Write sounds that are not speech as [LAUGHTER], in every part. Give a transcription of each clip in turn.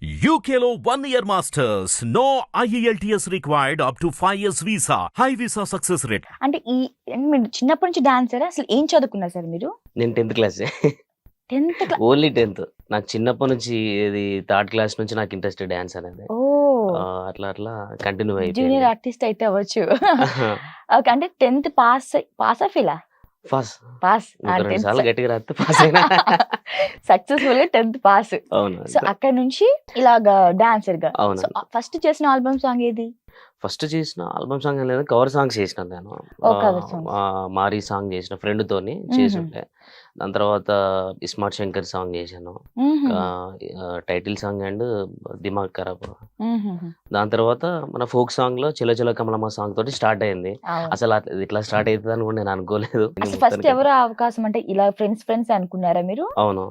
One year masters. No E IELTS required up to 5 years visa. High visa success rate. అంటే ఈ మీరు చిన్నప్పటి నుంచి డాన్సర్ అసలు ఏం చదువుకున్నారు సార్ మీరు? నేను tenth class tenth class only tenth నాకు చిన్నప్పటి నుంచి ఇది థర్డ్ క్లాస్ నుంచి నాకు ఇంట్రెస్ట్ డాన్స్ అనేది. ఓ. ఆ, అట్లా అట్లా కంటిన్యూ జూనియర్ అయిపోయింది ఆర్టిస్ట్ అయితే అవ్వచ్చు. [LAUGHS] ఓకే అంటే టెన్త్ పాస్ పాస్ ఫీలా? పాస్ రెండు సార్లు గట్టిగా రాస్తే పాస్ అయినా. సక్సెస్ఫుల్గా టెన్త్ పాస్ అవును సో అక్కడ నుంచి ఇలాగా డాన్సర్గా. ఫస్ట్ చేసిన ఆల్బమ్ సాంగ్ ఏది? ఫస్ట్ చేసిన ఆల్బమ్ సాంగ్ లేదు కవర్ సాంగ్ చేసిన నేను. మారీ సాంగ్ చేసిన ఫ్రెండ్ తోని చేసి. ఉంటే దాని తర్వాత స్మార్ట్ శంకర్ సాంగ్ చేశాను. Title song and Dimaag Kharaab. దాని తర్వాత మన ఫోక్ సాంగ్లో చిల చిల కమలమ్మ సాంగ్ తోటి స్టార్ట్ అయింది. అసలు ఇట్లా స్టార్ట్ అవుతుంది అని కూడా నేను అనుకోలేదు. ఫస్ట్ ఎవరు అవకాశం అంటే ఇలా ఫ్రెండ్స్ ఫ్రెండ్స్ అనుకున్నారా మీరు? అవును.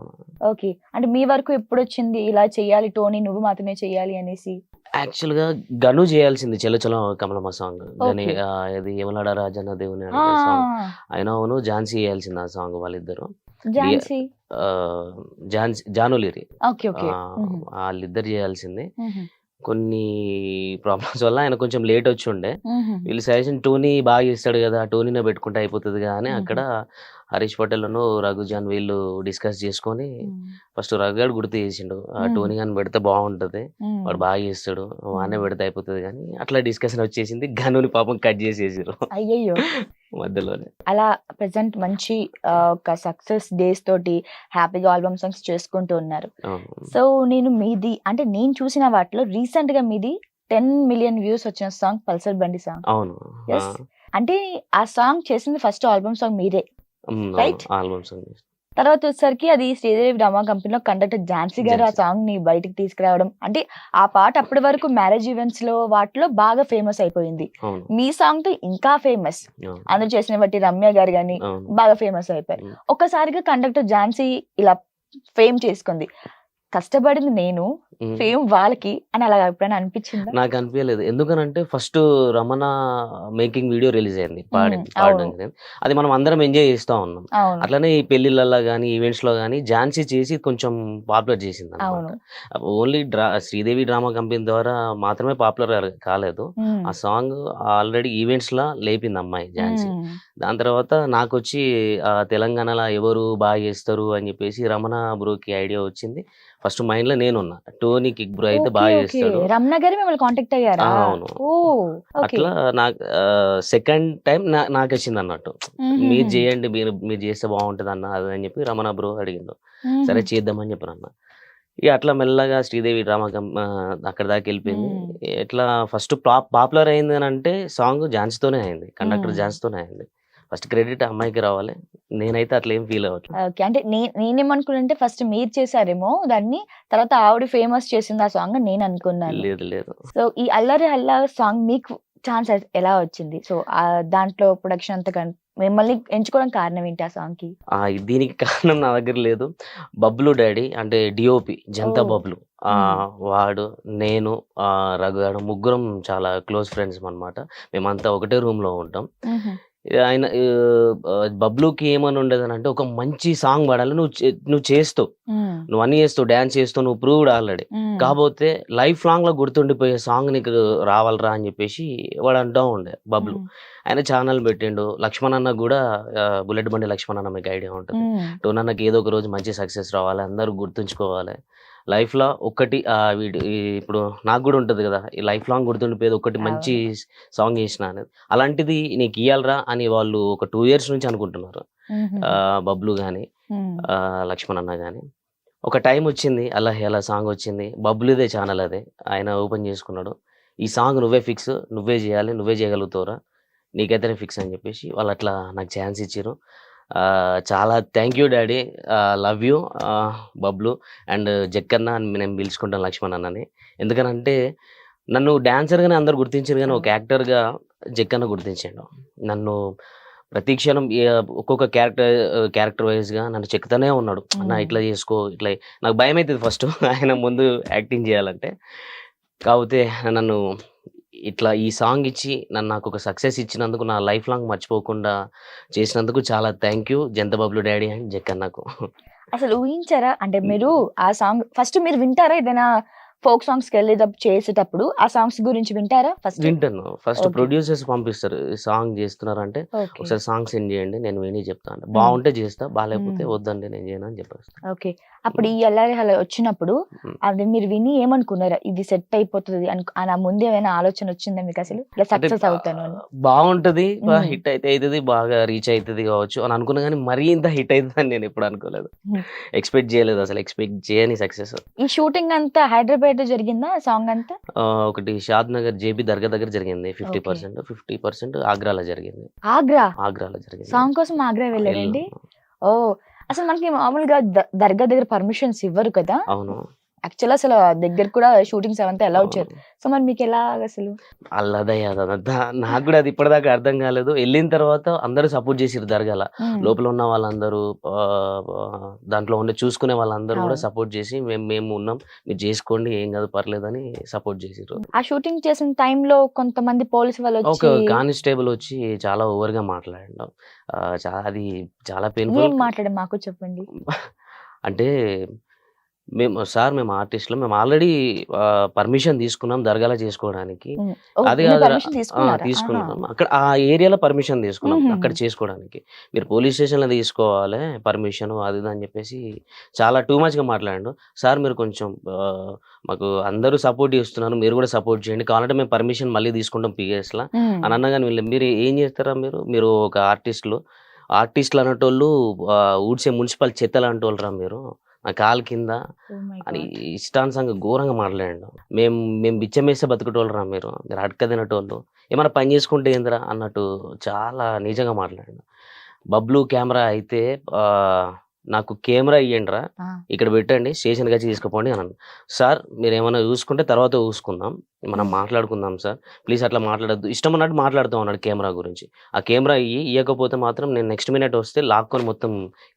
ఓకే. అంటే మీ వరకు ఎప్పుడు వచ్చింది ఇలా చెయ్యాలి టోనీ నువ్వు మాత్రమే చెయ్యాలి అనేసి? యాక్చువల్గా గను చేయాల్సింది చెల చల కమలమ్మ సాంగ్. ఆ, ఇది యమలాడ రాజన్న దేవుని సాంగ్. ఆయన అవును ఝాన్సీ చేయాల్సింది ఆ సాంగ్ వాళ్ళిద్దరు. ఝాన్సీ? ఝాన్సీ జానులిరి. Okay okay. ఆ, వాళ్ళిద్దరు చేయాల్సింది. కొన్ని ప్రాబ్లమ్స్ వల్ల ఆయన కొంచెం లేట్ వచ్చి ఉండే. వీళ్ళు సజెషన్ టోనీ బాగా చేస్తాడు కదా టోనీనే పెట్టుకుంటే అయిపోతుంది కానీ. అక్కడ హరీష్ పటేల్ను రఘుజాన్ వీళ్ళు డిస్కస్ చేసుకొని ఫస్ట్ రఘుగాడు గుర్తు చేసిండు. ఆ. టోనీ కానీ పెడితే బాగుంటది. వాడు బాగా చేస్తాడు. వానే పెడితే అయిపోతుంది కానీ అట్లా డిస్కషన్ వచ్చేసింది. గనుని పాపం కట్ చేసేసారు. అయ్యయ్యో. మధ్యలోనే. అలా ప్రెసెంట్ మంచి ఒక సక్సెస్ డేస్ తోటి హ్యాపీగా ఆల్బమ్ సాంగ్స్ చేసుకుంటూ ఉన్నారు. సో నేను మీది అంటే నేను చూసిన వాటిలో రీసెంట్గా మీది టెన్ మిలియన్ వ్యూస్ వచ్చిన సాంగ్ పల్సర్ బండి సాంగ్. అవును. అంటే ఆ సాంగ్ చేసింది ఫస్ట్ ఆల్బమ్ సాంగ్ మీరే Right? ఆల్బమ్ సాంగ్ తర్వాత వచ్చేసరికి అది శ్రీదేవి డ్రామా కంపెనీలో కండక్టర్ ఝాన్సీ గారు ఆ. సాంగ్ని బయటికి తీసుకురావడం. అంటే ఆ పాట అప్పటి వరకు మ్యారేజ్ ఈవెంట్స్లో వాటిలో బాగా ఫేమస్ అయిపోయింది. మీ సాంగ్తో ఇంకా ఫేమస్. అందరూ చేసిన బట్టి రమ్య గారు గాని అవును. బాగా ఫేమస్ అయిపోయారు. ఒక్కసారిగా కండక్టర్ ఝాన్సీ ఇలా ఫేమ్ చేసుకుంది. కష్టపడింది నేను. ఫేమ్ వాళ్ళకి అని అలా ఎప్పుడైనా అనిపించిందా? నాకు అనిపించలేదు. ఎందుకనంటే first Ramana making video release అయింది పాడి మ్మ్. పాడడానికి. అది మనం అందరం ఎంజాయ్ చేస్తా ఉన్నాం. అట్లనే ఈ పెళ్ళిళ్ళల్లో కానీ ఈవెంట్స్లో కానీ ఝాన్సీ చేసి కొంచెం పాపులర్ చేసింది ఓన్లీ డ్రా శ్రీదేవి డ్రామా కంపెనీ ద్వారా మాత్రమే పాపులర్ కాలేదు. ఆ సాంగ్ ఆల్రెడీ ఈవెంట్స్ లా లేపింది అమ్మాయి ఝాన్సీ. దాని తర్వాత నాకు వచ్చి ఆ, తెలంగాణలో ఎవరు బాగా చేస్తారు అని చెప్పేసి రమణ బ్రోకి ఐడియా వచ్చింది. ఫస్ట్ మైండ్లో నేనున్నా. టోనీ కిక్ బ్రో అయితే బాగా. చేస్తాడు. రమణ గారు మిమ్మల్ని కాంటాక్ట్ అయ్యారా? అవును. అట్లా నాకు సెకండ్ టైం నాకు వచ్చింది అన్నట్టు. మీరు చేయండి మీరు మీరు చేస్తే బాగుంటది అన్న అని చెప్పి రమణ బ్రో అడిగిండు. సరే చేద్దామని చెప్పాను అన్న. ఇక అట్లా మెల్లగా శ్రీదేవి డ్రామా అక్కడ దాకా వెళ్ళిపోయింది. ఎట్లా ఫస్ట్ పాపులర్ అయింది అని అంటే సాంగ్ ఝాన్సీతోనే అయింది. కండక్టర్. ఝాన్సీతోనే అయింది. ఫస్ట్ క్రెడిట్ అమ్మాయికి రావాలి. నేనైతే అట్లా ఏం ఫీల్ అవ్వట్లేదు ఓకే. అంటే నే- నేనేమనుకున్నానంటే ఫస్ట్ మీరు చేశారేమో దాన్ని తర్వాత ఆవిడ ఫేమస్ చేసింది ఆ సాంగ్ నేను అనుకున్నాను. లేదు లేదు. సో ఈ అల్లరి అల్లా సాంగ్ మీకు ఛాన్స్ ఎలా వచ్చింది? సో దాంట్లో ప్రొడక్షన్ అంతా మిమ్మల్ని ఎంచుకోవడం కారణం ఏంటి ఆ సాంగ్కి దీనికి కారణం నా దగ్గర లేదు. బబ్లు డాడీ అంటే డిఓపి జంతా ఓ. బబ్లు. ఆ వాడు నేను ఆ రఘుగాడు ముగ్గురం చాలా క్లోజ్ ఫ్రెండ్స్ అన్నమాట. మేమంతా ఒకటే రూమ్లో ఉంటాం ఆయన బబ్లుకి ఏమని ఉండేది అంటే ఒక మంచి సాంగ్ పాడాలి. నువ్వు నువ్వు చేస్తావు. నువ్వు అన్ని చేస్తావు డాన్స్ చేస్తావు నువ్వు ప్రూవ్డ్ ఆల్రెడీ. కాకపోతే లైఫ్ లాంగ్లో గుర్తుండిపోయే సాంగ్ నీకు రావాలరా అని చెప్పేసి వాడు అంటూ ఉండే బబ్లు. ఆయన ఛానల్ పెట్టిండు. లక్ష్మణ్ అన్న కూడా బుల్లెట్ బండి లక్ష్మణ్ అన్న మీకు ఐడియా ఉంటుంది. టోన్ అన్నకి ఏదో ఒక రోజు మంచి సక్సెస్ రావాలి అందరూ గుర్తుంచుకోవాలి. లైఫ్లో ఒక్కటి ఆ, వీడు ఇప్పుడు నాకు కూడా ఉంటుంది కదా ఈ లైఫ్ లాంగ్ గుర్తుండిపోయేది ఒకటి మంచి సాంగ్ చేసిన అనేది అలాంటిది నీకు ఇయ్యాలరా అని వాళ్ళు ఒక టూ ఇయర్స్ నుంచి అనుకుంటున్నారు. బబ్లు కానీ లక్ష్మణ్ అన్న కానీ ఒక టైం వచ్చింది అలా ఎలా సాంగ్ వచ్చింది. బబ్లుదే ఛానల్ అదే ఆయన ఓపెన్ చేసుకున్నాడు. ఈ సాంగ్ నువ్వే ఫిక్స్ నువ్వే చేయాలి నువ్వే చేయగలుగుతావురా నీకైతేనే ఫిక్స్ అని చెప్పేసి వాళ్ళు అట్లా నాకు ఛాన్స్ ఇచ్చారు చాలా thank you daddy love you Bablu. And Jakkanna అని నేను పిలుచుకుంటాను లక్ష్మణ్ అన్నని. ఎందుకనంటే నన్ను డాన్సర్గానే అందరు గుర్తించారు కానీ ఒక యాక్టర్గా జక్కన్న గుర్తించాడు. నన్ను ప్రతి క్షణం ఒక్కొక్క క్యారెక్టర్ క్యారెక్టర్ వైజ్గా నన్ను చెక్కుతానే ఉన్నాడు. అన్న Mm. ఇట్లా చేసుకో ఇట్లా నాకు భయం అవుతుంది ఫస్ట్ ఆయన ముందు యాక్టింగ్ చేయాలంటే. కాకపోతే నన్ను ఇట్లా ఈ సాంగ్ ఇచ్చి నన్ను నాకు ఒక సక్సెస్ ఇచ్చినందుకు నా లైఫ్ లాంగ్ మర్చిపోకుండా చేసినందుకు చాలా థ్యాంక్ యూ. జంతబాబులు డాడీ అండ్ జక్కన్నకు అసలు ఊహించారా? అంటే మీరు ఆ సాంగ్ ఫస్ట్ మీరు వింటారా ఏదైనా ఫోక్ సాంగ్స్కి వెళ్ళేటప్పుడు చేసేటప్పుడు ఆ సాంగ్స్ గురించి వింటారా ఫస్ట్? వింటాను ఫస్ట్. ప్రొడ్యూసర్స్ పంపిస్తారు సాంగ్ చేస్తున్నారంటే ఓకే. ఒకసారి సాంగ్ సెండ్ చేయండి నేను విని చెప్తాను. బాగుంటే చేస్తా బాగాలేకపోతే. వద్దండి నేను చేయను అని చెప్పేస్తాను ఓకే. అప్పుడు ఈ ఎల్ఆర్ హలో వచ్చినప్పుడు. అది మీరు విని ఏమనుకున్నారా ఇది సెట్ అయిపోతుంది అను ముందు ఏమైనా ఆలోచన వచ్చిందా మీకు అసలు ఇలా సక్సెస్ అవుతాను బాగుంటది. హిట్ అయితే అవుతుంది బాగా రీచ్ అవుతుంది కావచ్చు అని అనుకున్నా కానీ మరీ ఇంత హిట్ అవుతుంది అని నేను ఎప్పుడు అనుకోలేదు. ఎక్స్పెక్ట్ చేయలేదు అసలు ఎక్స్పెక్ట్ చేయని సక్సెస్ ఈ షూటింగ్ అంతా హైదరాబాద్ జరిగిందా సాంగ్ అంతా ఒకటి షాద్ నగర్ జేబీ దర్గా దగ్గర జరిగింది ఫిఫ్టీ. పర్సెంట్ ఫిఫ్టీ పర్సెంట్ ఆగ్రాలో జరిగింది ఆగ్రా ఆగ్రాలో జరిగింది సాంగ్ కోసం ఆగ్రా వెళ్ళారండి. ఓ అసలు మనకి మామూలుగా ద- దర్గా దగ్గర పర్మిషన్స్ ఇవ్వరు కదా. అవును. యాక్చువల్ అసలు దగ్గర కూడా షూటింగ్స్ అవంతా ఎలా వచ్చారు సో మరి మీకు ఎలా అసలు? అల్లదయ్య నాకు కూడా అది ఇప్పటిదాకా అర్థం కాలేదు. వెళ్ళిన తర్వాత అందరూ సపోర్ట్ చేసిరు దర్గాల. మ్మ్. లోపల ఉన్న వాళ్ళందరూ దాంట్లో ఉండే చూసుకునే వాళ్ళందరూ కూడా. సపోర్ట్ చేసి మేము మేము ఉన్నాం. మీరు చేసుకోండి ఏం కాదు పర్లేదని సపోర్ట్ చేసిర్రు. ఆ షూటింగ్ చేసిన టైంలో కొంతమంది పోలీసు వాళ్ళు ఒక కానిస్టేబుల్ వచ్చి చాలా ఓవర్గా మాట్లాడడం అది చాలా ఏం పెయిన్ఫుల్ మాట్లాడే మాకు చెప్పండి? అంటే మేము సార్ మేము ఆర్టిస్టులు. మేము ఆల్రెడీ పర్మిషన్ తీసుకున్నాం దర్గాలో చేసుకోవడానికి. అది? తీసుకున్నాం. అక్కడ ఆ ఏరియాలో పర్మిషన్ తీసుకున్నాం. అక్కడ చేసుకోవడానికి. మీరు పోలీస్ స్టేషన్లో తీసుకోవాలి పర్మిషన్ అది అని చెప్పేసి చాలా టూ మచ్గా మాట్లాడండు. సార్ మీరు కొంచెం మాకు అందరూ సపోర్ట్ చేస్తున్నారు మీరు కూడా సపోర్ట్ చేయండి. కావాలంటే మేము పర్మిషన్ మళ్ళీ తీసుకుంటాం పిఎస్లా. అని అన్నగాని వీళ్ళు మీరు ఏం చేస్తారా మీరు? మీరు ఒక ఆర్టిస్టులు. ఆర్టిస్టులు అనేటోళ్ళు ఊడ్చే మున్సిపల్ చెత్తలు అంటోళ్ళరా మీరు. నా కాలు కింద Oh అని. ఇష్టానుసంగా ఘోరంగా మాట్లాడండు మేము మేము బిచ్చమేస్తే బతుకుటోళ్ళరా మీరు. మీరు అడక తినటోళ్ళు. ఏమైనా పని చేసుకుంటే ఏందిరా అన్నట్టు చాలా నిజంగా మాట్లాడండు బబ్లు కెమెరా అయితే నాకు కెమెరా ఇయ్యండిరా. ఇక్కడ పెట్టండి స్టేషన్కి వచ్చి తీసుకుపోండి అన్నాను. సార్ మీరు ఏమైనా చూసుకుంటే తర్వాత చూసుకుందాం మనం మాట్లాడుకుందాం సార్. ప్లీజ్ అట్లా మాట్లాడద్దు. ఇష్టం అన్నట్టు మాట్లాడుతాం అన్నాడు కెమెరా గురించి. ఆ కెమెరా ఇయ్యి ఇవ్వకపోతే మాత్రం నేను నెక్స్ట్ మినిట్ వస్తే లాక్కొని మొత్తం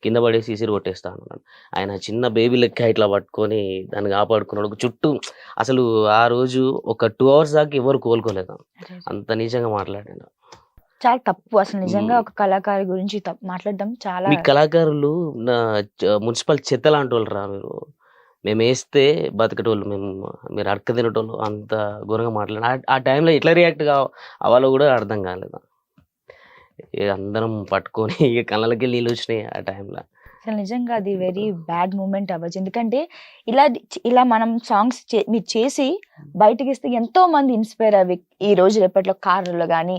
కింద పడేసి ఇసిరి కొట్టేస్తాను అన్నాడు. ఆయన చిన్న బేబీ లెక్క ఇట్లా పట్టుకొని దాన్ని కాపాడుకున్నాడు. చుట్టూ అసలు ఆ రోజు ఒక టూ అవర్స్ దాకా ఎవరు కోలుకోలేదు. అంత నిజంగా మాట్లాడాడు. చాలా తప్పు అసలు నిజంగా. ఒక కళాకారు గురించి తప్పు మాట్లాడడం చాలా మీ కళాకారులు నా మున్సిపల్ చెత్త లాంటి వాళ్ళు రా మీరు. మేము వేస్తే బతికేటోళ్ళు మేము మీరు అడక తినేటోళ్ళు అంత ఘోరంగా మాట్లాడి ఆ- టైంలో ఎట్లా రియాక్ట్ అవ్వాలో కూడా అర్థం కాలేదు? అందరం పట్టుకొని [LAUGHS] ఇక కళ్ళకి నీళ్ళు వచ్చినాయి ఆ టైంలో. అసలు నిజంగా అది [LAUGHS] వెరీ బ్యాడ్ మూమెంట్ అవ్వచ్చు. ఎందుకంటే ఇలా ఇలా మనం సాంగ్స్ మీరు చేసి బయటకి ఇస్తే ఎంతో మంది ఇన్స్పైర్ అవి ఈ రోజు రేపట్లో కార్లలో కానీ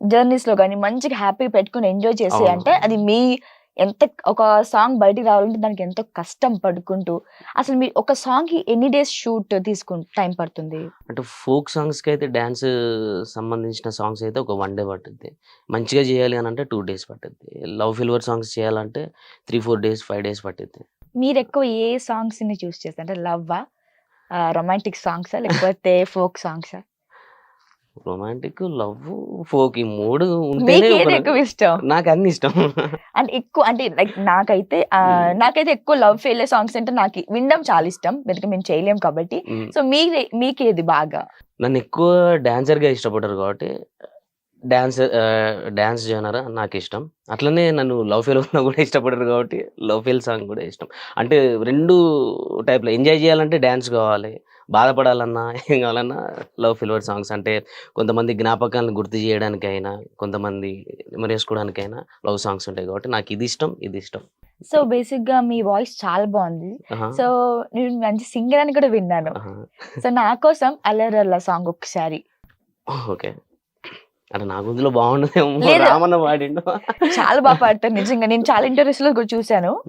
జర్నీస్లో కానీ మంచిగా హ్యాపీ పెట్టుకుని ఎంజాయ్ చేసి. అంటే అది మీ ఎంత ఒక సాంగ్ బయటికి రావాలంటే దానికి ఎంతో కష్టం పడుకుంటూ అసలు మీ ఒక సాంగ్కి ఎన్ని డేస్ షూట్ తీసుకు టైం పడుతుంది? అంటే ఫోక్ సాంగ్స్కి అయితే డ్యాన్స్ సంబంధించిన సాంగ్స్ అయితే ఒక వన్ డే పట్టుద్ది మంచిగా చేయాలి అని అంటే టూ డేస్ పట్టుద్ది లవ్ ఫిల్వర్ సాంగ్స్ చేయాలంటే three four days five days పట్టుద్ది మీరు ఎక్కువ ఏ సాంగ్స్ని చూస్ చేస్తారు? అంటే లవ్వా? రొమాంటిక్ సాంగ్సా? లేకపోతే ఫోక్ సాంగ్సా? రొమాంటిక్ లవ్ ఫోక్ ఈ మూడు ఉంటేనే ఎక్కువ ఇష్టం? నాకు అన్ని ఇష్టం. అంటే ఎక్కువ అంటే లైక్ నాకైతే. నాకైతే ఎక్కువ లవ్ ఫెయిల్ సాంగ్స్ అంటే నాకు వినడం చాలా ఇష్టం. ఎందుకంటే మేము చేయలేం కాబట్టి. సో మీ మీకేది బాగా? నన్ను ఎక్కువ dancer గా ఇష్టపడ్డారు కాబట్టి డాన్స్ డాన్స్ జనర్ నాకు ఇష్టం. అట్లనే నన్ను లవ్ ఫెయిల్ ఉన్నా కూడా ఇష్టపడరు కాబట్టి లవ్ ఫెయిల్ సాంగ్ కూడా ఇష్టం. అంటే రెండు టైప్లో ఎంజాయ్ చేయాలంటే డ్యాన్స్ కావాలి. బాధపడాలన్నా ఏం కావాలన్నా లవ్ ఫిల్వర్ సాంగ్స్ అంటే కొంతమంది జ్ఞాపకాలను గుర్తు చేయడానికైనా కొంతమంది మెరేసుకోవడానికైనా లవ్ సాంగ్స్ ఉంటాయి కాబట్టి నాకు ఇది ఇష్టం ఇది ఇష్టం. సో బేసిక్గా మీ వాయిస్ చాలా బాగుంది. సో నేను మంచి సింగర్ అని కూడా విన్నాను. సో నా కోసం అల్లరల్ల సాంగ్ ఒకసారి. ఓకే అంటే నా గుందులో బాగుండదేమో. లేదు. రామన్న పాడిండు. చాలా బాగా పాడతారు నిజంగా. నేను చాలా ఇంటర్వ్యూస్లో కూడా చూసాను.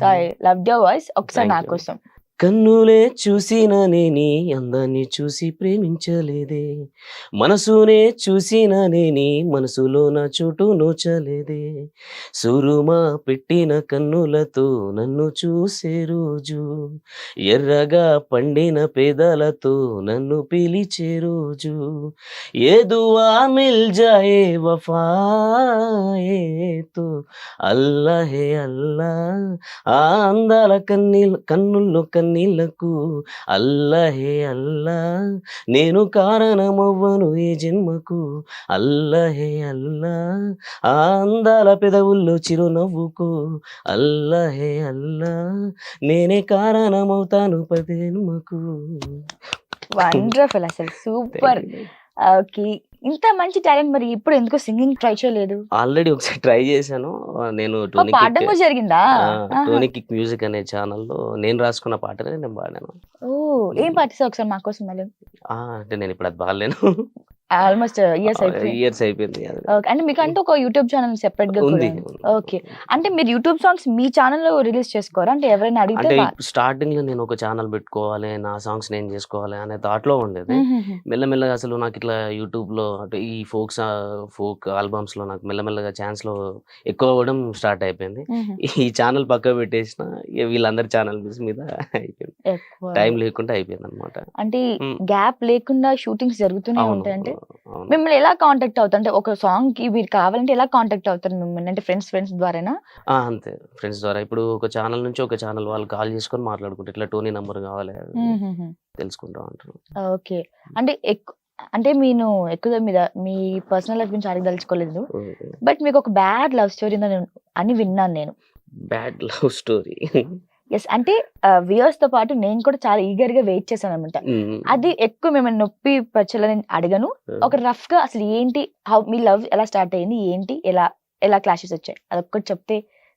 So I love your voice ఒకసారి నా. కోసం. కన్నులే చూసిననే నీ అందాన్ని చూసి ప్రేమించలేదే. మనసునే చూసిననే నీ మనసులో నా చోటు నోచలేదే. సురుమా పెట్టిన కన్నులతో నన్ను చూసే రోజు ఎర్రగా పండిన పేదలతో నన్ను పిలిచే రోజు. ఏ దువా మిల్ జాయే వఫాయే తో అల్లాహే అల్లా ఆ అందాల కన్నీళ్ళు కన్నుల్లో కన్ను కన్నీళ్ళకు అల్లహే అల్లా. నేను కారణమవ్వను ఏ జన్మకు అల్లహే అల్లా. ఆ అందాల పెదవుల్లో చిరునవ్వుకు అల్లహే అల్లా. నేనే కారణమవుతాను పదేనుమకు వండర్ఫుల్ అసలు. సూపర్. ఓకే. ఇంత మంచి టాలెంట్ మరి ఇప్పుడు ఎందుకు సింగింగ్ ట్రై చేయలేదు? ఆల్రెడీ ఒకసారి ట్రై చేశాను. నేను పాడడం కూడా జరిగిందా. టోనీ కిక్ మ్యూజిక్ అనే ఛానల్లో నేను రాసుకున్న పాటనే నేను పాడాను. ఓ ఏం పాటిస్తావు ఒకసారి మా కోసం అంటే నేను ఇప్పుడు అది పాడలేను. ఆల్మోస్ట్ ఇయర్స్ అయిపోయింది ఇయర్స్ అయిపోయింది అంటే మీకు అంటే ఒక యూట్యూబ్ ఛానల్ సెపరేట్గా ఉంది. ఓకే అంటే మీరు యూట్యూబ్ సాంగ్స్ మీ ఛానల్లో రిలీజ్ చేసుకోరా అంటే ఎవరైనా అడిగితే స్టార్టింగ్లో నేను ఒక ఛానల్ పెట్టుకోవాలి నా సాంగ్స్ నేను చేసుకోవాలి అనే థాట్లో ఉండేది. మెల్లమెల్లగా అసలు నాకు ఇట్లా యూట్యూబ్లో అంటే ఈ ఫోక్స్ ఫోక్ ఆల్బమ్స్లో నాకు మెల్లమెల్లగా ఛాన్స్లో ఎక్కువ అవ్వడం స్టార్ట్ అయిపోయింది. ఈ ఛానల్ పక్క పెట్టేసిన వీళ్ళందరి ఛానల్ మీద అయిపోయింది. టైం లేకుండా అయిపోయింది అనమాట అంటే. గ్యాప్ లేకుండా షూటింగ్స్ జరుగుతూనే ఉంటాయి అంటే. మిమ్మల్ని ఎలా కాంటాక్ట్ అవుతారు? అంటే ఒక సాంగ్కి మీరు కావాలంటే ఎలా కాంటాక్ట్ అవుతారు మిమ్మల్ని? అంటే ఫ్రెండ్స్ ఫ్రెండ్స్ ద్వారానా? ఆ, అంతే. ఫ్రెండ్స్ ద్వారా. ఇప్పుడు ఒక ఛానల్ నుంచి ఒక ఛానల్ వాళ్ళు కాల్ చేసుకొని మాట్లాడుకుంటారు ఇట్లా టోనీ నంబర్ కావాలి. తెలుసుకుంటా ఉంటారు. ఓకే. అంటే అంటే నేను ఎక్కువ మీద మీ పర్సనల్ లైఫ్ గురించి అడగదలుచుకోలేదు బట్ మీకు ఒక బ్యాడ్ లవ్ స్టోరీ అని విన్నాను నేను. బ్యాడ్ లవ్ స్టోరీ ఎస్ అంటే వ్యూయర్స్తో పాటు నేను కూడా చాలా ఈగర్గా వెయిట్ చేశాను అనమాట అది ఎక్కువ మిమ్మల్ని నొప్పి పచ్చలని అడగను. ఒక రఫ్గా అసలు ఏంటి హౌ మీ లవ్ ఎలా స్టార్ట్ అయింది ఏంటి ఎలా ఎలా క్లాషెస్ వచ్చాయి అదొక్కటి చెప్తే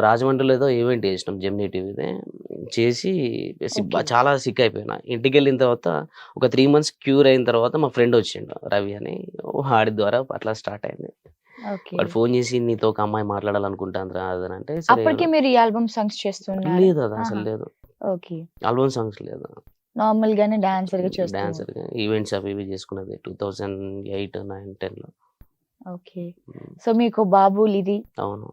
రాజమండ్రిలో ఏదో ఈవెంట్ చేసినాం జెమ్నీ టీవీదే చేసి. చాలా సిక్ అయిపోయినా ఇంటికి వెళ్ళిన తర్వాత ఒక త్రీ మంత్స్ క్యూర్ అయిన తర్వాత మా ఫ్రెండ్ వచ్చిండు రవి అని. వాడి ద్వారా అట్లా స్టార్ట్ అయింది. వాడు ఫోన్ చేసి నీతో ఒక అమ్మాయి మాట్లాడాలనుకుంటాను రా అప్పటికి మీరు ఈ ఆల్బమ్ సాంగ్స్ చేస్తున్నారు. లేదు అది అసలు. లేదు. ఓకే. ఆల్బమ్ సాంగ్స్ లేదు. నార్మల్ గానే డాన్సర్గా చేస్తున్నారు డాన్సర్ ఈవెంట్స్ అవి ఇవి చేసుకున్నది టూ థౌజండ్ ఎయిట్ నైన్ టెన్లో. ఓకే. సో మీకు బాబు ఇది అవును.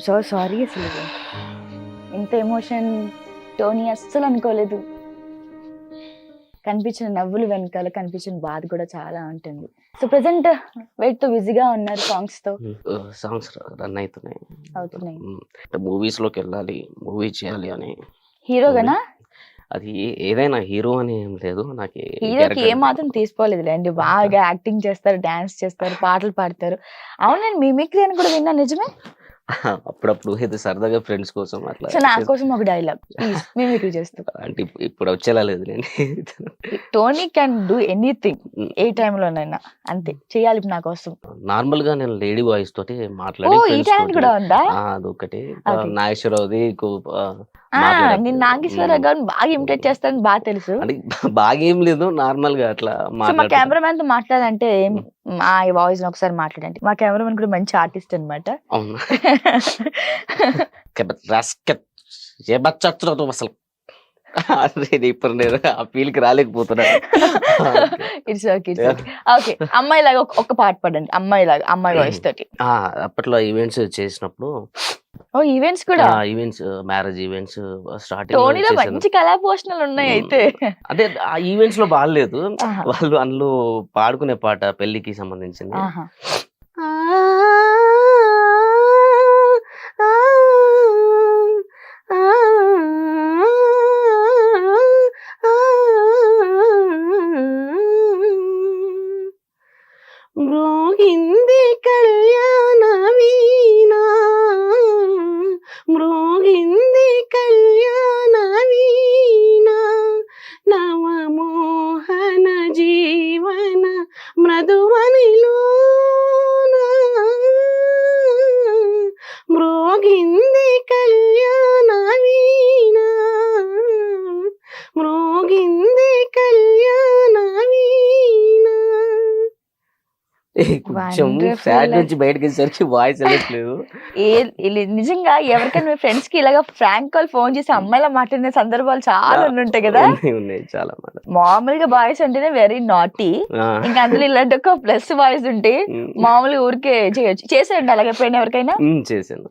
ఐఎమ్ సో సారీ అసలు. ఇంత ఎమోషన్ టోనీ అస్సలు అనుకోలేదు. కనిపించిన నవ్వులు వెనకాల కనిపించిన బాధ కూడా చాలా ఉంటుంది. సో ప్రెసెంట్ వెయిట్తో బిజీగా ఉన్నారు సాంగ్స్తో. సాంగ్స్ రన్ అవుతున్నాయి. అవుతున్నాయి. మూవీస్లోకి వెళ్ళాలి మూవీ చేయాలి అని. హీరోగానా అది ఏదైనా హీరో అని ఏం లేదు. నాకు హీరోకి ఏ మాత్రం తీసుకోలేదులేండి. బాగా యాక్టింగ్ చేస్తారు డాన్స్ చేస్తారు పాటలు పాడతారు. అవునండి మిమిక్రీ అని కూడా విన్నా నిజమే? అప్పుడప్పుడు ఏదో సరదాగా ఫ్రెండ్స్ కోసం అట్లా సో నా. కోసం ఒక డైలాగ్ ప్లీజ్ మిమిక్రీ చేస్తూ. అంటే ఇప్పు- ఇప్పుడు వచ్చేలా లేదు నేను. టోనీ క్యాన్ డూ ఎనీథింగ్ ఏ టైంలోనైనా అంతే చేయాలి నా కోసం. నార్మల్గా నేను లేడీ వాయిస్ తోటి మాట్లాడి ఈ టాలెంట్ కూడా ఉందా? అదొకటి అది. నాగేశ్వరరావుది నేను నాగేశ్వరరావు ఉమ్. గారిని బాగా ఇమిటేట్ చేస్తాను బాగా తెలుసు. బాగా ఏం లేదు నార్మల్గా అట్లా మా. కెమెరామెన్తో మాట్లాడంటే మా వాయిస్ ఒకసారి మాట్లాడండి. మా కెమెరామెన్ కూడా మంచి ఆర్టిస్ట్ అనమాట అసలు. ఇప్పుడు నేను ఆ ఫీల్కి రాలేకపోతున్నా ఇట్స్ ఓకే ఓకే అమ్మాయి లాగా ఒక- పాట పాడండి. అమ్మాయి లాగా అమ్మాయి వాయిస్ తోటి. అప్పట్లో ఈవెంట్స్ చేసినప్పుడు ఓ ఈవెంట్స్ కూడా ఈవెంట్స్ మ్యారేజ్ ఈవెంట్స్ టోనీలో స్టార్టింగ్ మంచి కళా పోషణలు ఉన్నాయి అయితే అంటే ఆ ఈవెంట్స్లో బాగాలేదు. వాళ్ళు అందులో పాడుకునే పాట పెళ్ళికి సంబంధించింది ఆహా. మృగింది కళ్యాణ వీణా మృగింది కళ్యాణ వీణా కొంచెం నుంచి బయటకు వచ్చేసరికి వాయిస్ వెళ్ళట్లేదు నిజంగా ఎవరికైనా మీ ఫ్రెండ్స్కి ఇలాగా ఫ్రాంక్ కాల్ ఫోన్ చేసి అమ్మాయిలా మాట్లాడిన సందర్భాలు చాలా ఉంటాయి కదా ఉన్నాయి, చాలా మామూలుగా బాయ్స్ అంటేనే వెరీ నాటీ ఇంకా అందులో ఇలాంటి ఒక ప్లస్ వాయిస్ ఉంటే మామూలుగా ఊరికే చేయొచ్చు చేసేయండి అలాగే ఎప్పుడైనా ఎవరికైనా చేశాను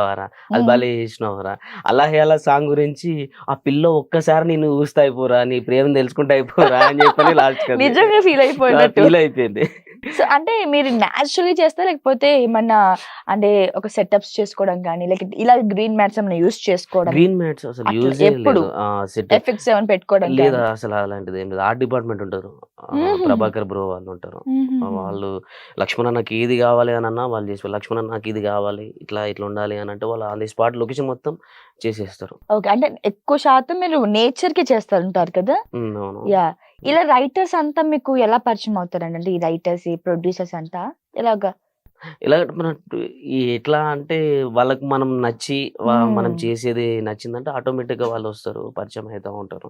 పెట్టావారా అది. భలే చేసినావురా? అలా అలా సాంగ్ గురించి ఆ పిల్ల ఒక్కసారి నేను చూస్తా అయిపోరా నీ ప్రేమ తెలుసుకుంటా అయిపోరా అని చెప్పని లాస్ట్ నిజంగా ఫీల్ అయిపోయినట్టు. ఫీల్ అయిపోయింది. సో అంటే మీరు న్యాచురల్లీ చేస్తే లేకపోతే ఏమన్నా అంటే ఒక సెటప్స్ చేసుకోవడం కానీ లేక ఇలా గ్రీన్ మ్యాట్స్ ఏమైనా యూస్ చేసుకోవడం? గ్రీన్ మ్యాట్స్ అసలు యూజ్ ఎప్పుడు? ఎఫెక్ట్స్ ఏమైనా పెట్టుకోవడం లేదా అసలు అలాంటిది ఏం లేదు. ఆర్ట్ డిపార్ట్మెంట్ ఉంటారు. ప్రభాకర్ బ్రో వాళ్ళు ఉంటారు. వాళ్ళు లక్ష్మణ్ నాకు ఇది కావాలి అని అన్నా వాళ్ళు చేసి లక్ష్మణ్ నాకు ఇది కావాలి? ఇట్లా ఇట్లా ఉండాలి అని అంటే వాళ్ళు ఆన్ ది స్పాట్ లొకేషన్ మొత్తం చేసేస్తారు. ఓకే. అంటే ఎక్కువ శాతం మీరు నేచర్కి చేస్తారు ఉంటారు కదా యా. ఇలా రైటర్స్ అంతా మీకు ఎలా పరిచయం అవుతారండి? అంటే ఈ రైటర్స్ ఈ ప్రొడ్యూసర్స్ అంతా ఎలాగా? ఎలా మన ఎట్లా అంటే వాళ్ళకి మనం నచ్చి. మనం చేసేది నచ్చిందంటే ఆటోమేటిక్గా వాళ్ళు వస్తారు పరిచయం అవుతూ ఉంటారు.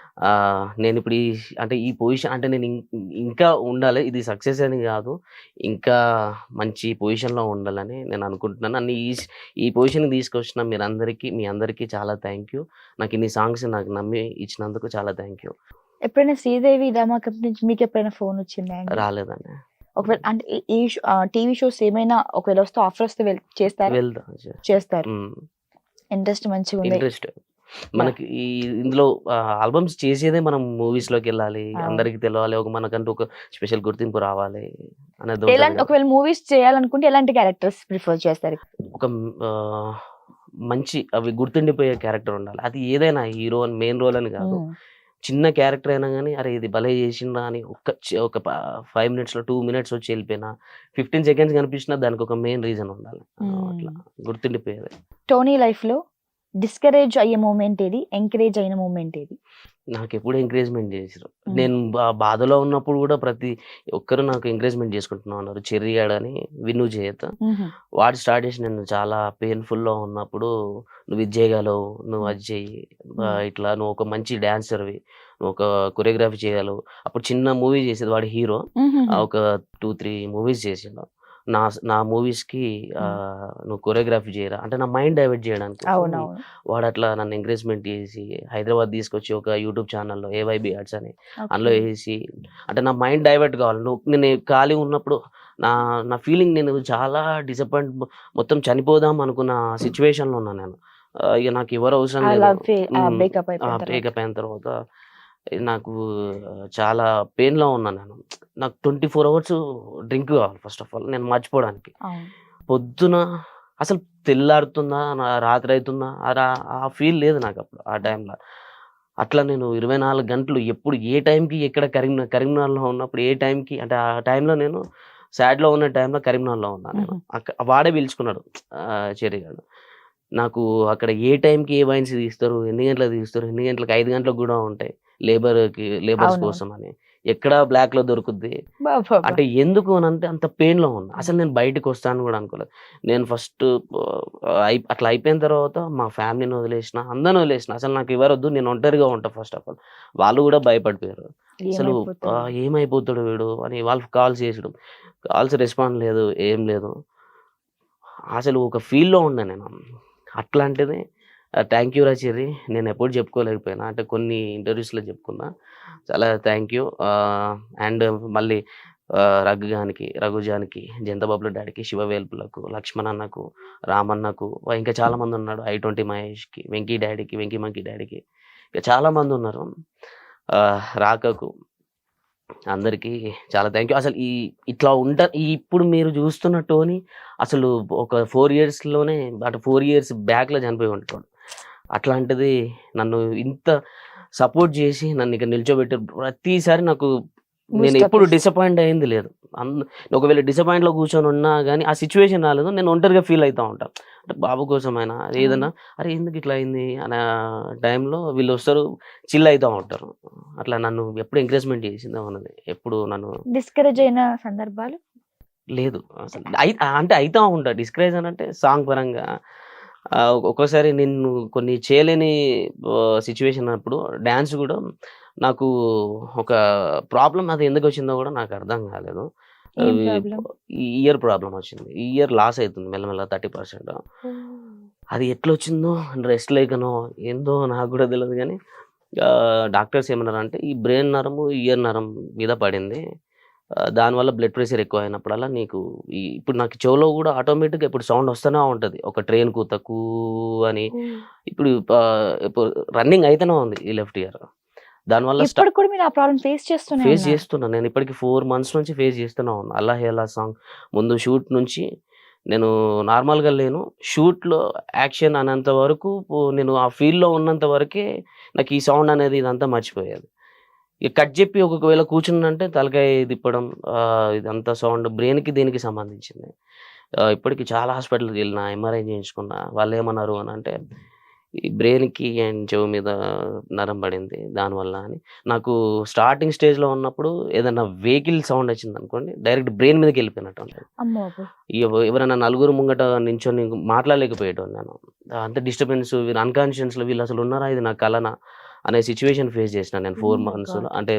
నేను ఇప్పుడు ఈ అంటే ఈ పొజిషన్ అంటే నేను ఇంకా ఉండాలి. ఇది సక్సెస్ అని కాదు. ఇంకా మంచి పొజిషన్లో ఉండాలని నేను అనుకుంటున్నాను. నన్ను ఈ ఈ పొజిషన్కి తీసుకొచ్చిన మీరందరికీ మీ అందరికీ చాలా థ్యాంక్ యూ. నాకు ఇన్ని సాంగ్స్ నాకు నమ్మి ఇచ్చినందుకు చాలా థ్యాంక్ యూ. ఎప్పుడైనా శ్రీదేవి డ్రామా నుంచి మీకు ఎప్పుడైనా ఫోన్ వచ్చిందా? రాలేదండి. ఒకవేళ అంటే ఈ- టీవీ షోస్ ఏమైనా ఒకవేళ వస్తే ఆఫర్ వస్తే చేస్తారా? చేస్తారు. ఇంట్రెస్ట్ మంచిగా ఉంది ఇంట్రెస్ట్. మనకి ఈ ఇందులో ఆల్బమ్స్ చేసేదే మనం మూవీస్లోకి వెళ్ళాలి. అందరికి తెలవాలి ఒక మనకంటూ ఒక స్పెషల్ గుర్తింపు రావాలి అనేది ఎలాంటి. ఒకవేళ మూవీస్ చేయాలనుకుంటే ఎలాంటి క్యారెక్టర్స్ ప్రిఫర్ చేస్తారు ఒక మంచి అవి గుర్తుండిపోయే క్యారెక్టర్ ఉండాలి అది ఏదైనా హీరో అని మెయిన్ రోల్ అని కాదు. చిన్న క్యారెక్టర్ అయినా కానీ అరే ఇది భలే చేసిండ్రా అని ఒక్క చి- ఒక ఫైవ్ మినిట్స్లో టూ మినిట్స్ వచ్చి వెళ్ళిపోయినా ఫిఫ్టీన్ సెకండ్స్ కనిపించినా దానికి ఒక మెయిన్ రీజన్ ఉండాలి. అట్లా గుర్తుండిపోయేది టోనీ లైఫ్లో డిస్కరేజ్ అయ్యే మూమెంట్ ఏది? ఎంకరేజ్ అయిన మూమెంట్ ఏది? నాకు ఎప్పుడు ఎంకరేజ్మెంట్ చేసారు నేను బాధలో ఉన్నప్పుడు కూడా ప్రతి ఒక్కరు నాకు ఎంకరేజ్మెంట్ చేసుకుంటున్నా ఉన్నారు చెర్రీ అని విను చేయత వాడు స్టార్ట్ చేసి నేను చాలా పెయిన్ఫుల్లో ఉన్నప్పుడు నువ్వు ఇది చేయగలవు నువ్వు అది మ్మ్. ఇట్లా నువ్వు ఒక మంచి డాన్సర్వి నువ్వు ఒక కొరియోగ్రఫీ చేయగలవు. అప్పుడు చిన్న మూవీ చేసేది వాడు హీరో ఒక టూ త్రీ మూవీస్ చేసిండు. నా నా మూవీస్కి నువ్వు కొరియోగ్రఫీ చేయరా? అంటే నా మైండ్ డైవర్ట్ చేయడానికి. వాడు అట్లా నన్ను ఎంకరేజ్మెంట్ చేసి హైదరాబాద్ తీసుకొచ్చి ఒక యూట్యూబ్ ఛానల్లో ఏవైబి ఆర్ట్స్ అని. అందులో వేసి అంటే నా మైండ్ డైవర్ట్ కావాలి. నువ్వు నేను ఖాళీ ఉన్నప్పుడు నా నా ఫీలింగ్ నేను చాలా డిసప్పాయింట్ మొత్తం చనిపోదాం అనుకున్న సిచ్యువేషన్లో ఉన్నాను నేను. ఇక నాకు ఎవరు అవసరం లేదు. బ్రేకప్ అయిన తర్వాత నాకు చాలా పెయిన్లో ఉన్నాను నేను. నాకు ట్వంటీ ఫోర్ అవర్స్ డ్రింక్ కావాలి ఫస్ట్ ఆఫ్ ఆల్ నేను మర్చిపోవడానికి. పొద్దున అసలు తెల్లారుతుందా నా రాత్రి అవుతుందా ఆ ఫీల్ లేదు నాకు అప్పుడు ఆ టైంలో అట్లా నేను ఇరవై నాలుగు గంటలు ఎప్పుడు ఏ టైంకి ఎక్కడ కరీంనగర్ కరీంనగర్లో ఉన్నప్పుడు ఏ టైంకి అంటే ఆ టైంలో నేను సాడ్లో ఉన్న టైంలో కరీంనగర్లో ఉన్నాను నేను. వాడే పిలుచుకున్నాడు చెరిగాడు నాకు అక్కడ ఏ టైంకి ఏ వైన్స్ తీస్తారు ఎన్ని గంటలకు తీస్తారు ఎన్ని గంటలకు ఐదు గంటలకు కూడా ఉంటాయి. లేబర్కి లేబర్స్. కోసం అని ఎక్కడ బ్లాక్లో దొరుకుద్ది. అంటే ఎందుకు అని అంటే అంత పెయిన్లో ఉన్నా. అసలు నేను బయటకు వస్తాను కూడా అనుకోలేదు. నేను ఫస్ట్ అట్లా అయిపోయిన తర్వాత మా ఫ్యామిలీని వదిలేసిన అందరిని వదిలేసిన. అసలు నాకు ఎవరొద్దు నేను ఒంటరిగా ఉంటా ఫస్ట్ ఆఫ్ ఆల్. వాళ్ళు కూడా భయపడిపోయారు. అసలు ఏమైపోతాడు వీడు అని వాళ్ళు కాల్స్ చేసడం. కాల్స్ రెస్పాండ్ లేదు ఏం లేదు. అసలు ఒక ఫీల్లో ఉన్నా నేను. అట్లాంటిది థ్యాంక్ యూ రాచిరి నేను ఎప్పుడు చెప్పుకోలేకపోయినా. అంటే కొన్ని ఇంటర్వ్యూస్లో చెప్పుకున్నా. చాలా థ్యాంక్ యూ. అండ్ మళ్ళీ రఘుగానికి రఘుజానికి జంతబాబుల డాడీకి శివవేల్పులకు లక్ష్మణ్ అన్నకు రామన్నకు ఇంకా చాలామంది ఉన్నాడు ఐ ట్వంటీ మహేష్కి వెంకీ డాడీకి వెంకీ మంకీ డాడీకి. ఇంకా చాలామంది ఉన్నారు. రాకకు అందరికీ చాలా థ్యాంక్ యూ. అసలు ఈ ఇట్లా ఉంట ఈ ఇప్పుడు మీరు చూస్తున్న టోని అసలు ఒక ఫోర్ ఇయర్స్లోనే అటు ఫోర్ ఇయర్స్ బ్యాక్లో చనిపోయి ఉంటాడు అట్లాంటిది నన్ను ఇంత సపోర్ట్ చేసి నన్ను ఇక్కడ నిల్చోబెట్టారు. ప్రతిసారి నాకు నేను ఎప్పుడు. డిసప్పాయింట్ అయింది లేదు. ఒకవేళ disappoint లో కూర్చొని ఉన్నా కానీ ఆ సిచ్యువేషన్ రాలేదు. నేను ఒంటరిగా ఫీల్ అవుతా ఉంటాను అంటే బాబు కోసమైనా ఏదైనా అరే ఎందుకు ఇట్లా అయింది? అనే టైంలో వీళ్ళు వస్తారు చిల్ అవుతూ ఉంటారు. అట్లా నన్ను ఎప్పుడు ఎంకరేజ్మెంట్ చేసింది అన్నది. ఎప్పుడు నన్ను డిస్కరేజ్ అయిన సందర్భాలు? లేదు. అంటే అవుతా ఉంటా. డిస్కరేజ్ అని అంటే సాంగ్ పరంగా ఒక్కోసారి నేను కొన్ని చేయలేని సిచ్యువేషన్ అప్పుడు డ్యాన్స్ కూడా నాకు ఒక ప్రాబ్లం అది ఎందుకు వచ్చిందో కూడా నాకు అర్థం కాలేదు. ఇయర్ ప్రాబ్లం వచ్చింది. ఈ ఇయర్ లాస్ అవుతుంది మెల్లమెల్ల థర్టీ పర్సెంట్ అది ఎట్లా వచ్చిందో రెస్ట్ లేకనో ఏందో నాకు కూడా తెలియదు కానీ డాక్టర్స్ ఏమన్నారు అంటే ఈ బ్రెయిన్ నరము ఇయర్ నరం మీద పడింది. దానివల్ల బ్లడ్ ప్రెషర్ ఎక్కువ అయినప్పుడల్లా నీకు ఈ ఇప్పుడు నాకు చెవులో కూడా ఆటోమేటిక్గా ఇప్పుడు సౌండ్ వస్తూనే ఉంటుంది. ఒక ట్రైన్ కూత కూ అని ఇప్పుడు ఇప్పుడు రన్నింగ్ అయితేనే ఉంది ఈ లెఫ్ట్ ఇయర్ దానివల్ల ఇప్పుడు కూడా మీరు ఆ ప్రాబ్లం ఫేస్ చేస్తూనే ఫేస్. చేస్తున్నా. నేను ఇప్పటికి ఫోర్ మంత్స్ నుంచి ఫేస్ చేస్తూనే ఉన్నా. అల్లా హేలా సాంగ్ ముందు షూట్ నుంచి నేను నార్మల్గా లేను. షూట్లో యాక్షన్ అనేంత వరకు నేను ఆ ఫీల్డ్లో ఉన్నంత వరకే నాకు ఈ సౌండ్ అనేది ఇదంతా మర్చిపోయేది. ఇక కట్ చెప్పి ఒకవేళ కూర్చున్నంటే తలకాయ తిప్పడం ఇదంతా సౌండ్ బ్రెయిన్కి దీనికి సంబంధించింది. ఇప్పటికి చాలా హాస్పిటల్కి వెళ్ళిన ఎంఆర్ఐ చేయించుకున్నా వాళ్ళు ఏమన్నారు అని అంటే ఈ బ్రెయిన్కి అండ్ చెవు మీద నరం పడింది దానివల్ల అని. నాకు స్టార్టింగ్ స్టేజ్లో ఉన్నప్పుడు ఏదైనా వెహికల్ సౌండ్ వచ్చింది అనుకోండి డైరెక్ట్ బ్రెయిన్ మీదకి వెళ్ళిపోయినట్టు ఎవరైనా నలుగురు ముంగట నించొని మాట్లాడలేకపోయేటోని నేను. అంత డిస్టర్బెన్స్ వీళ్ళు అన్కాన్షియస్లో వీళ్ళు అసలు ఉన్నారా? ఇది నా కలనా? అనే సిచ్యువేషన్ ఫేస్ చేసిన నేను ఫోర్ Oh మంత్స్ God. అంటే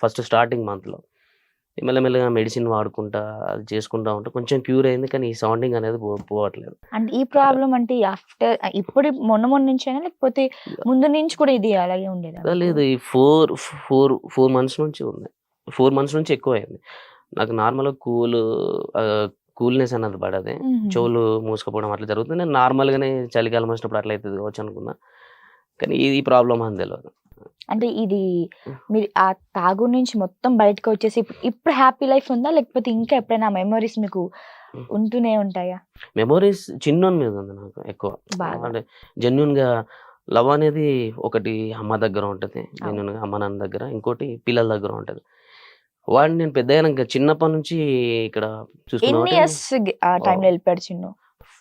ఫస్ట్ స్టార్టింగ్ మంత్లో మెల్లమెల్లగా మెడిసిన్ వాడుకుంటా అది చేసుకుంటా ఉంటే కొంచెం క్యూర్ అయింది కానీ ఈ సౌండింగ్ అనేది పోవట్లేదు. అంటే ఈ ప్రాబ్లం అంటే ఆఫ్టర్ ఇప్పుడు మొన్న మొన్న నుంచేనా లేకపోతే ముందు నుంచి కూడా ఇది అలాగే ఉండేదా అదే లేదు ఈ ఫోర్ ఫోర్ ఫోర్ మంత్స్ నుంచి ఉంది. ఫోర్ మంత్స్ నుంచి ఎక్కువ అయింది. నాకు నార్మల్గా కూల్ కూల్నెస్ అన్నది పడది. చెవులు మూసుకుపోవడం అట్లా జరుగుతుంది. నేను నార్మల్గానే చలికాలం వచ్చినప్పుడు అట్లా అవుతుంది కావచ్చు అనుకున్నా. కానీ ఇది ప్రాబ్లం అని తెలియదు అంటే ఇది మీరు ఆ తాగు నుంచి మొత్తం బయటకు వచ్చేసి ఇప్పుడు- హ్యాపీ లైఫ్ ఉందా? లేకపోతే ఇంకా ఎప్పుడైనా మెమరీస్ మీకు ఉంటూనే ఉంటాయా? మెమోరీస్ చిన్నోని మీద ఉంది నాకు ఎక్కువ. అంటే జెన్యున్గా లవ్ అనేది ఒకటి అమ్మ దగ్గర ఉంటుంది జెన్యున్గా అమ్మ నాన్న దగ్గర ఇంకోటి పిల్లల దగ్గర ఉంటుంది. వాడిని నేను పెద్ద అయినాక చిన్నప్పటి నుంచి ఇక్కడ చిన్ను?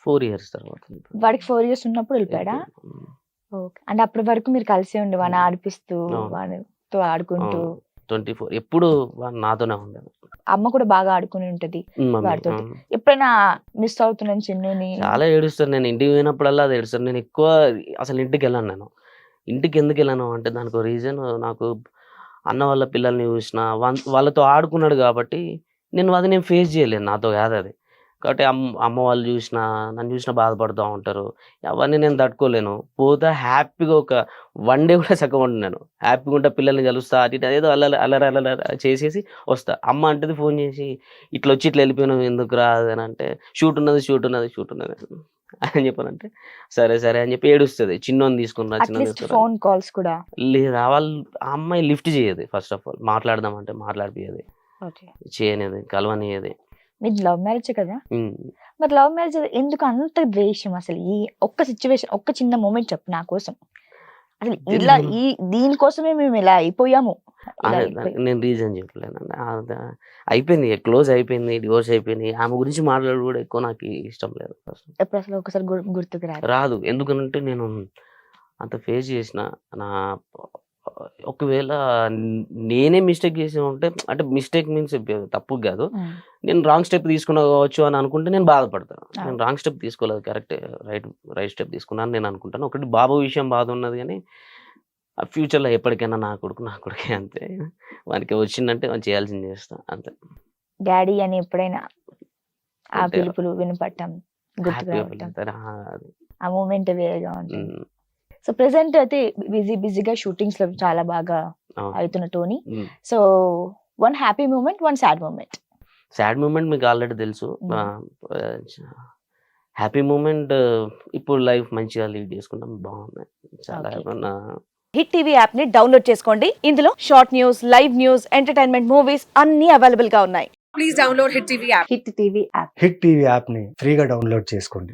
ఫోర్ ఇయర్స్ తర్వాత వాడికి ఫోర్ ఇయర్స్ ఉన్నప్పుడు వెళ్ళిపోయాడా. అంటే అప్పటి వరకు మీరు కలిసి ఉండి వాడిని. ఆడిపిస్తూ. వాడితో ఆడుకుంటూ. ట్వంటీ ఫోర్ ఎప్పుడు నాతోనే ఉండేది అమ్మ కూడా బాగా ఆడుకుని ఉంటది. ఉమ్. ఎప్పుడైనా మిస్ అవుతున్నాను చిన్నుని? చాలా ఏడుస్తాను నేను. ఇంటికి పోయినప్పుడల్లా అది ఏడుస్తాను. నేను ఎక్కువ అసలు ఇంటికి వెళ్ళాను నేను. ఇంటికి ఎందుకు వెళ్ళాను అంటే దానికి రీజన్ నాకు అన్న వాళ్ళ పిల్లల్ని చూసిన వాళ్ళతో ఆడుకున్నాడు కాబట్టి నేను అది నేను ఫేస్ చేయలేను. నాతో కాదు అది. కాబట్టి అమ్మ అమ్మ వాళ్ళు చూసిన నన్ను చూసిన బాధపడుతూ ఉంటారు. అవన్నీ నేను తట్టుకోలేను. పోతే హ్యాపీగా ఒక వన్ డే కూడా చక్కగా నేను. హ్యాపీగా ఉంటా పిల్లల్ని కలుస్తా అటు ఇటు ఏదో అల్లరి అల్లరి అల్లరి చేసేసి వస్తా. అమ్మ అంటది ఫోన్ చేసి ఇట్లా వచ్చి ఇట్లా వెళ్ళిపోయినావు ఎందుకు రాదు అని అంటే షూట్ ఉన్నది షూట్ ఉన్నది షూట్ ఉన్నది. అని చెప్పానంటే సరే సరే అని చెప్పి ఏడుస్తుంది. చిన్నోని తీసుకున్నా చిన్న ఫోన్ కాల్స్ కూడా. లేదా వాళ్ళు ఆ అమ్మాయి లిఫ్ట్ చేయదు ఫస్ట్ ఆఫ్ ఆల్ మాట్లాడదామంటే మాట్లాడిపోయేది ఓకే. చేయనిది కలవనియది మీది లవ్ మ్యారేజ్ కదా. మరి లవ్ మ్యారేజ్ ఎందుకు అంత ద్వేషం అసలు? ఈ ఒక్క సిచ్యువేషన్ ఒక్క చిన్న మూమెంట్ చెప్పు నా కోసం. అసలు ఇలా ఈ దీనికోసమే మేము ఇలా అయిపోయాము. నేను రీజన్ చెప్పలేనండి. అయిపోయింది క్లోజ్ అయిపోయింది డివోర్స్ అయిపోయింది. ఆమె గురించి మాట్లాడు కూడా ఎక్కువ నాకు ఇష్టం లేదు ఎప్పుడు అసలు ఒకసారి గుర్తుకు రాదు? రాదు. ఎందుకనంటే నేను అంత ఫేస్ చేసిన నా ఒకవేళ నేనే మిస్టేక్ చేసి ఉంటే అంటే మిస్టేక్ మీన్స్ తప్పు కాదు. నేను రాంగ్ స్టెప్ తీసుకున్నా కావచ్చు అని అనుకుంటే నేను బాధపడతాను. నేను రాంగ్ స్టెప్ తీసుకోలేదు. కరెక్ట్ రైట్ రైట్ స్టెప్ తీసుకున్నాను నేను అనుకుంటాను. ఒకటి బాబు విషయం బాధ ఉన్నది కానీ ఆ ఫ్యూచర్లో ఎప్పటికైనా నా కొడుకు నా కొడుకే అంతే. వానికి వచ్చిందంటే వాడు చేయాల్సింది చేస్తా అంతే. డాడీ అని ఎప్పుడైనా ఆ పిలుపులు వినపడటం వెళ్తారు ఆ, మూమెంట్ వేరేగా ఉంటుంది. సో ప్రెసెంట్ అయితే బిజీ బిజీగా షూటింగ్స్లో చాలా బాగా. అవుతున్న Tony. So one happy moment one sad moment sad moment మీకు ఆల్రెడీ తెలుసు. హ్యాపీ మూమెంట్ ఇప్పుడు లైఫ్ మంచిగా లీడ్ చేసుకుంటాం బాగుంది చాలా. ఏమన్నా హిట్ టీవీ యాప్ని డౌన్లోడ్ చేసుకోండి ఇందులో short news live news entertainment movies అన్ని అవైలబుల్గా ఉన్నాయి please download Hit TV app. Hit TV app hit TV యాప్ని ఫ్రీగా డౌన్లోడ్ చేసుకోండి